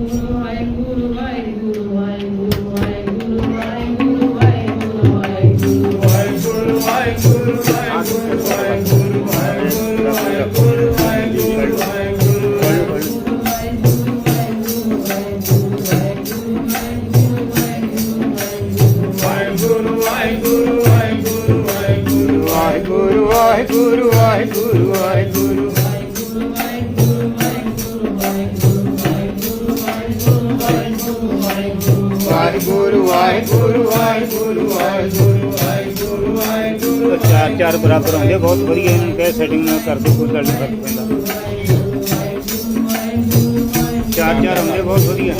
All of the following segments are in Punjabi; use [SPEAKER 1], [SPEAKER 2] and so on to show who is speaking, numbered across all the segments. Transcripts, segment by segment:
[SPEAKER 1] Mm-hmm.
[SPEAKER 2] ਚਾਰ ਬਰਾਬਰ ਆਉਂਦੇ ਬਹੁਤ ਵਧੀਆ ਇਹਨਾਂ ਨੂੰ ਕਹਿ ਸੈਟਿੰਗ ਨਾਲ ਕਰ ਦਿਓ ਕੋਈ ਗੱਲ ਨਹੀਂ, ਫ਼ਰਕ ਪੈਂਦਾ। ਚਾਰ ਚਾਰ ਆਉਂਦੇ ਬਹੁਤ ਵਧੀਆ।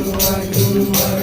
[SPEAKER 2] Guru, Guru, Guru.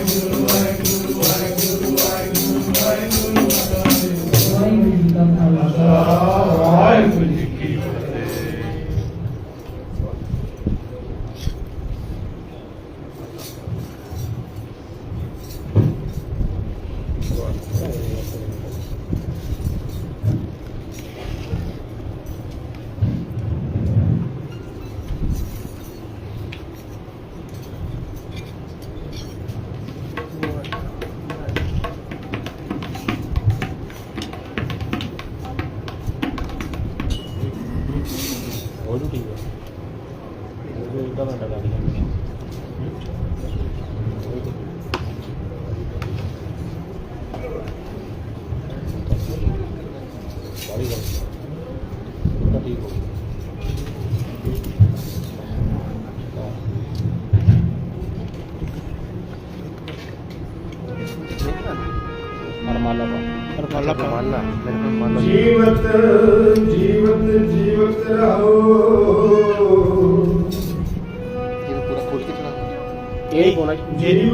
[SPEAKER 2] ¡Voy a luchar!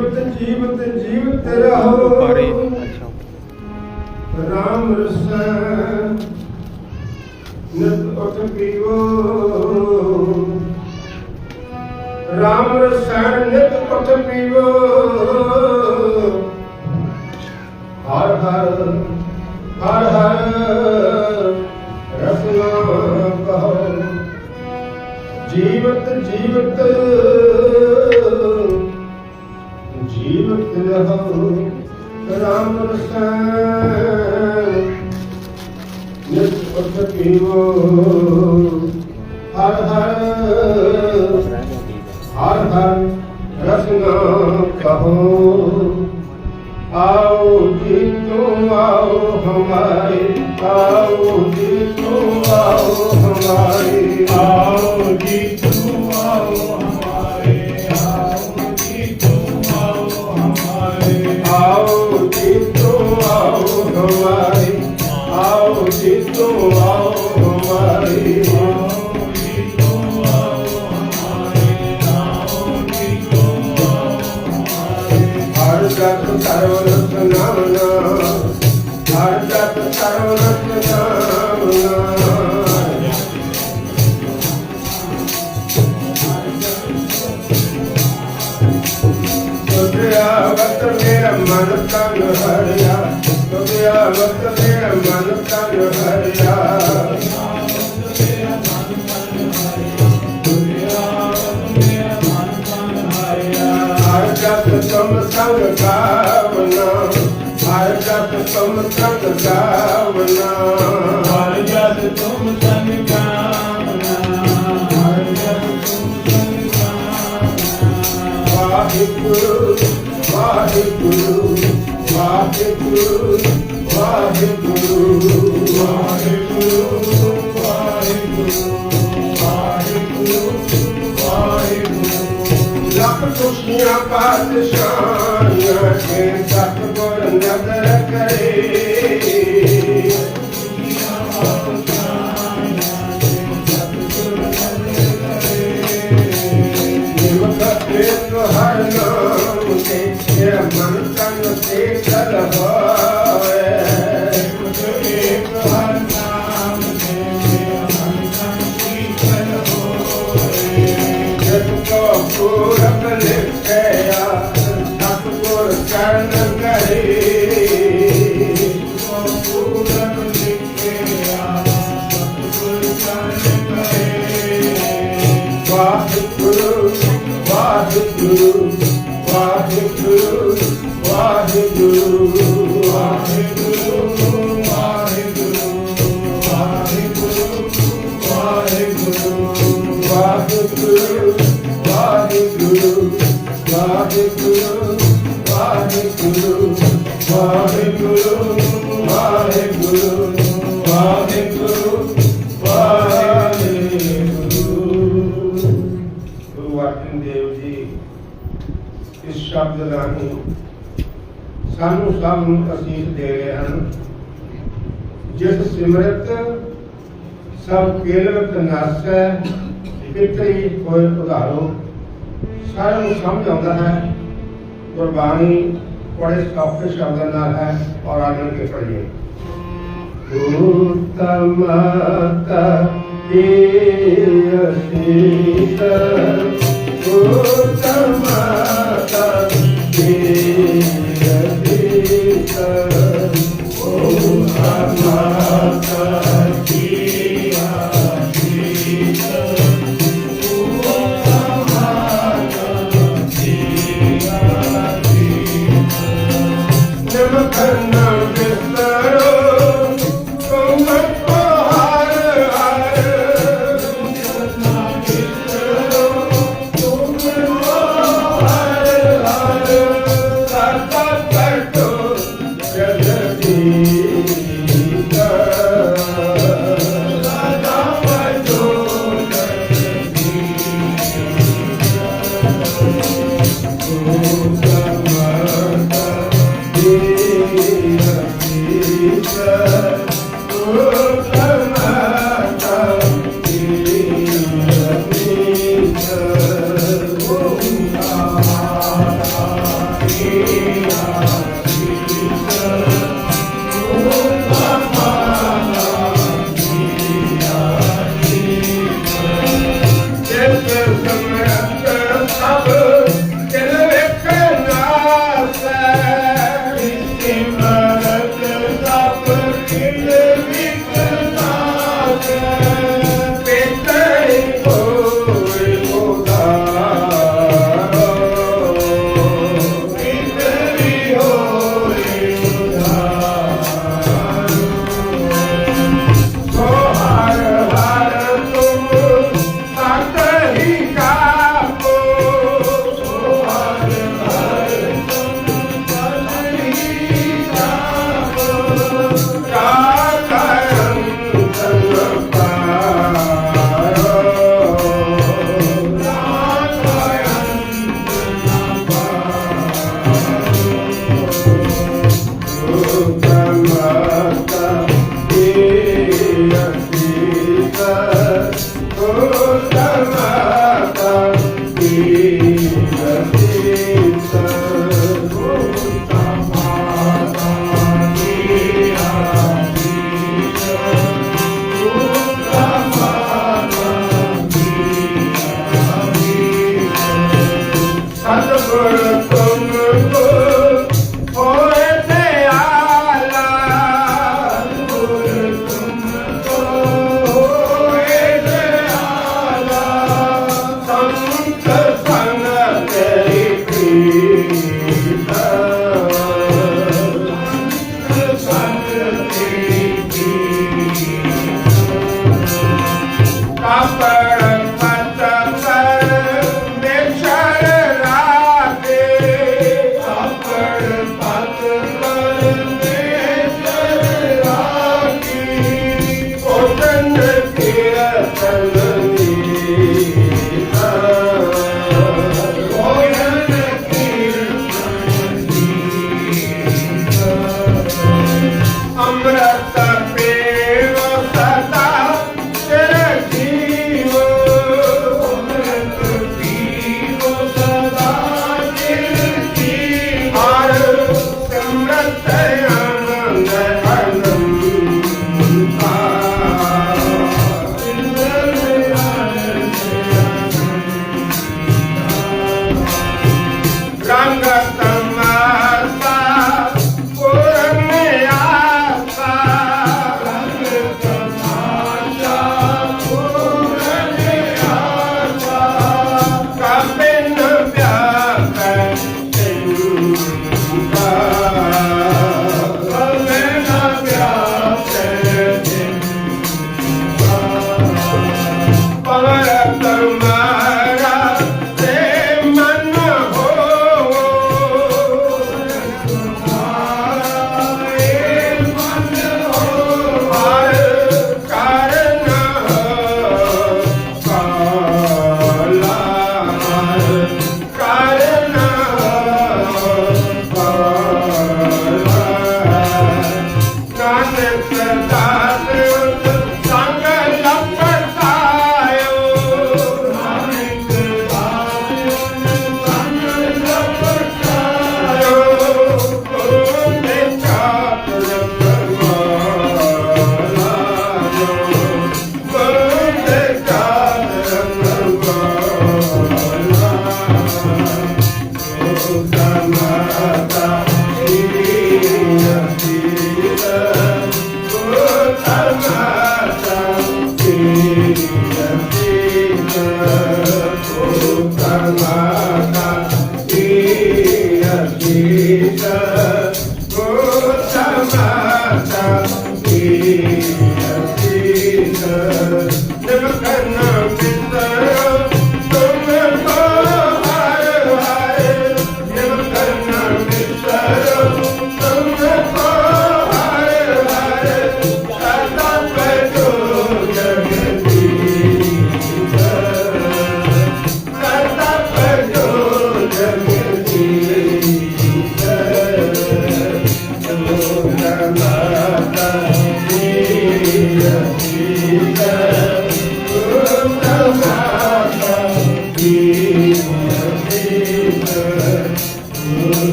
[SPEAKER 1] ਜੀਵਤ ਜੀਵਤ ਜੀਵਤ ਰਹੋ
[SPEAKER 2] ਪਾਰੇ ਅੱਛਾ
[SPEAKER 1] ਰਾਮ ਰਸਨ ਨਿਤ ਉਠ ਪੀਵੋ। ਰਾਮ ਰਸਨ ਨਿਤ ਉਠ ਪੀਵੋ। ਹਰ ਹਰ ਹਰ ਹਰ ਰਸਨਾ ਕਹੋ। ਜੀਵਤ ਜੀਵਤ ਰਹੋ ਰਾਮ ਰਸਾਇਣ ਨਿਤ ਉਤ ਕੀਵੋ ਰਤਨ ਨਾਮਨਾ ਹਰ ਜਪ ਸਰਵ ਰਤਨ ਨਾਮਨਾ ਤੁਧਿਆ ਵਤ ਮੇਰਾ ਮਨ ਤਨ ਹਰਿਆ ਤੁਧਿਆ ਵਤ ਮੇਰਾ ਮਨ ਤਨ ਹਰਿਆ। got the summer sun to die I got the summer Guru, Vahe-guru, Vahe-guru, Vahe-guru, Guru. ਖੁਸ਼ੀਆਂ ਪਾਤਸ਼ਾਹਾਂ ਕੇ ਸਤਿਗੁਰ ਨਦਰ ਕਰੇ। ਵਾਹਿਗੁਰੂ ਵਾਹਿਗੁਰੂ ਵਾਹਿਗੁਰੂ ਵਾਹਿਗੁਰੂ ਵਾਹਿਗੁਰੂ ਵਾਹਿਗੁਰੂ ਗੁਰੂ ਅਰਜਨ ਦੇਵ ਜੀ ਇਸ ਸ਼ਬਦ ਰਾਹੀਂ ਸਾਨੂੰ ਸਭ ਨੂੰ ਅਸੀਸ ਦੇ ਰਹੇ ਹਨ। ਜਿਸ ਸਿਮਰਤ ਸਭ ਕੇਲਵਤ ਨਾਸੈ ਕਿਤਰੀ ਕੋਈ ਉਧਾਰੋ। ਸਾਰਿਆਂ ਨੂੰ ਸਮਝ ਆਉਂਦਾ ਹੈ ਗੁਰਬਾਣੀ ਬੜੇ ਸੌਖੇ ਸ਼ਬਦਾਂ ਨਾਲ ਹੈ ਔਰ ਆਨੰਦ ਕੇ ਪੜ੍ਹੀਏ ਉਤਮਤਾ ਕੀ ਅਸੀਸ ਉਤਮਤਾ ਕੀ ਅਸੀਸ ਉਤਮਤਾ ਕੀ ਪਰ ਮੇਸ਼ਰ